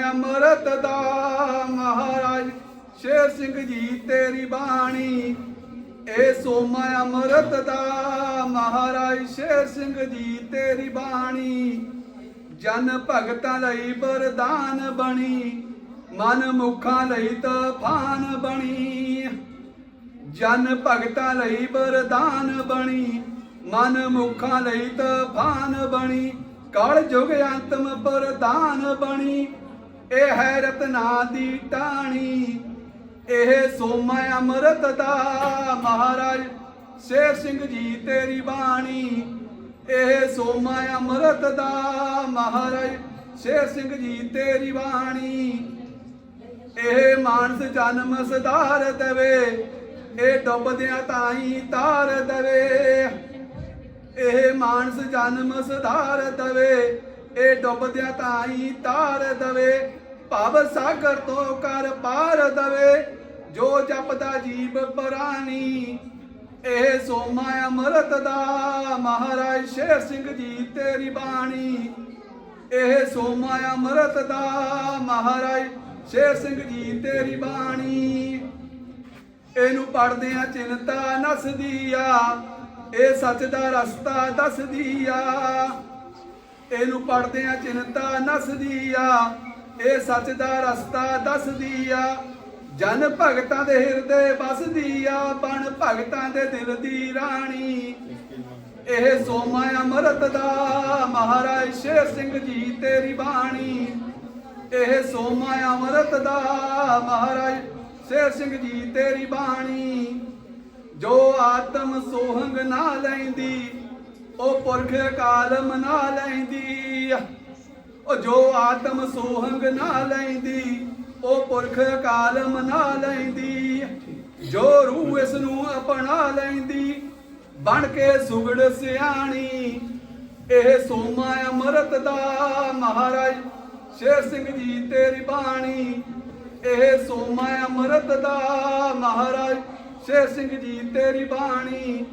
ਅੰਮ੍ਰਿਤ ਦਾ ਮਹਾਰਾਜ, ਸ਼ੇਰ ਸਿੰਘ ਜੀ ਤੇਰੀ ਬਾਣੀ। ਏ ਸੋਮਾ ਅੰਮ੍ਰਿਤ ਦਾ ਮਹਾਰਾਜ, ਸ਼ੇਰ ਸਿੰਘ ਜੀ ਤੇਰੀ ਬਾਣੀ। ਜਨ ਭਗਤਾਂ ਲਈ ਵਰਦਾਨ ਬਣੀ, ਮਨ ਮੁਖਾਂ ਲਈ ਤਫਾਨ ਬਣੀ। ਜਨ ਭਗਤਾਂ ਲਈ ਵਰਦਾਨ ਬਣੀ, ਮਨ ਮੁਖਾਂ ਲਈ ਤਫਾਨ ਬਣੀ। ਕਲ ਯੁਗ ਅੰਤਮ ਪ੍ਰਦਾਨ ਬਣੀ। ਇਹ ਹੈ ਰਤਨਾ ਦੀ ਟਾਣੀ, ਇਹ ਸੋਮਾ ਅੰਮ੍ਰਿਤ ਦਾ ਮਹਾਰਾਜ। ਸ਼ੇਰ ਸਿੰਘ ਜੀ, ਤੇਰੀ ਬਾਣੀ, ਇਹ ਸੋਮਾ ਅੰਮ੍ਰਿਤ ਦਾ ਮਹਾਰਾਜ। ਸ਼ੇਰ ਸਿੰਘ ਜੀ, ਤੇਰੀ ਬਾਣੀ, ਇਹ ਮਾਨਸ ਜਨਮ ਸੁਧਾਰ ਦੇਵੇ, ਇਹ ਡੁੱਬਦਿਆਂ ਤਾਈ ਤਾਰ ਦਵੇ। ਇਹ ਮਾਨਸ ਜਨਮ ਸੁਧਾਰ ਦੇਵੇ, ਇਹ ਡੁੱਬਦਿਆਂ ਤਾਈ ਤਾਰ ਦਵੇ। ਭਵ ਸਾਗਰ ਤੋਂ ਕਰ ਪਾਰ ਦੇਵੇ, ਜੋ ਜਪਦਾ ਜੀਵ ਪ੍ਰਾਨੀ। ਇਹ ਸੋਮਾ ਅੰਮ੍ਰਿਤ ਦਾ, ਮਹਾਰਾਜ ਸ਼ੇਰ ਸਿੰਘ ਜੀ ਤੇਰੀ ਬਾਣੀ। ਇਹ ਸੋਮਾ ਅਮਰਤ ਦਾ, ਮਹਾਰਾਜ ਸ਼ੇਰ ਸਿੰਘ ਜੀ ਤੇਰੀ ਬਾਣੀ। ਇਹਨੂੰ ਪੜਦੇ ਆ ਚਿੰਤਾ ਨਸਦੀ ਆ, ਇਹ ਸੱਚ ਦਾ ਰਸਤਾ ਦੱਸਦੀ ਆ। ਇਹਨੂੰ ਪੜਦੇ ਆ ਚਿੰਤਾ ਨਸਦੀ ਆ ਇਹ ਸੱਚ ਦਾ ਰਸਤਾ ਦੱਸਦੀ ਆ। ਜਨ ਭਗਤਾਂ ਦੇ ਹਿਰਦੇ ਵਸਦੀ ਆ, ਬਣ ਭਗਤਾਂ ਦੇ ਦਿਲ ਦੀ ਰਾਣੀ। ਇਹ ਸੋਮਾ ਅੰਮ੍ਰਿਤ ਦਾ ਮਹਾਰਾਜ ਸ਼ੇਰ ਸਿੰਘ ਜੀ ਤੇਰੀ ਬਾਣੀ। ਇਹ ਸੋਮਾ ਅੰਮ੍ਰਿਤ ਦਾ ਮਹਾਰਾਜ ਸ਼ੇਰ ਸਿੰਘ ਜੀ ਤੇਰੀ ਬਾਣੀ। ਜੋ ਆਤਮ ਸੋਹੰਗ ਨਾ ਲੈਂਦੀ, ਉਹ ਪੁਰਖ ਕਾਲਮ ਨਾ ਲੈਂਦੀ। ਉਹ ਜੋ ਆਤਮ ਸੋਹੰਗ ਨਾ ਲੈਂਦੀ, ਉਹ ਪੁਰਖ ਕਾਲਮ ਨਾ ਲੈਂਦੀ। ਜੋ ਰੂਹ ਇਸ ਨੂੰ ਅਪਣਾ ਲੈਂਦੀ, ਬਣ ਕੇ ਸੁਗੜ ਸਿਆਣੀ, ਇਹ ਸੋਮਾ ਅੰਮ੍ਰਿਤ ਦਾ ਮਹਾਰਾਜ, ਸ਼ੇਰ ਸਿੰਘ ਜੀ ਤੇਰੀ ਬਾਣੀ। ਇਹ ਸੋਮਾ ਅੰਮ੍ਰਿਤ ਦਾ ਮਹਾਰਾਜ, ਸ਼ੇਰ ਸਿੰਘ ਜੀ ਤੇਰੀ ਬਾਣੀ।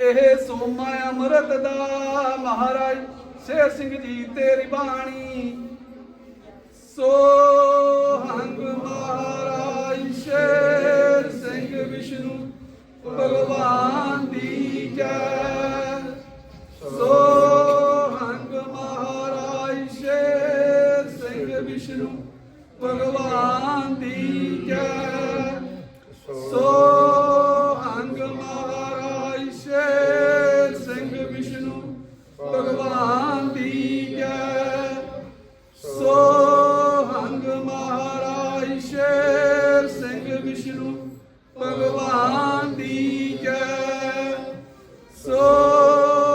ਇਹ ਸੋਮਾ ਅੰਮ੍ਰਿਤ ਦਾ ਮਹਾਰਾਜ ਸ਼ੇਰ ਸਿੰਘ ਜੀ ਤੇਰੀ ਬਾਣੀ ਸੋ ਹੰਗ ਭਗਵਾਨ ਦੀ ਜੈ। ਸੋ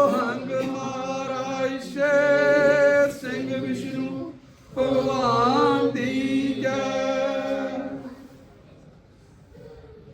ਹੰਗ ਮਹਾਰਾਜ ਸ਼ੇਰ ਸਿੰਘ ਵਿਸ਼ਨੂੰ ਭਗਵਾਨ ਦੀ ਜੈ।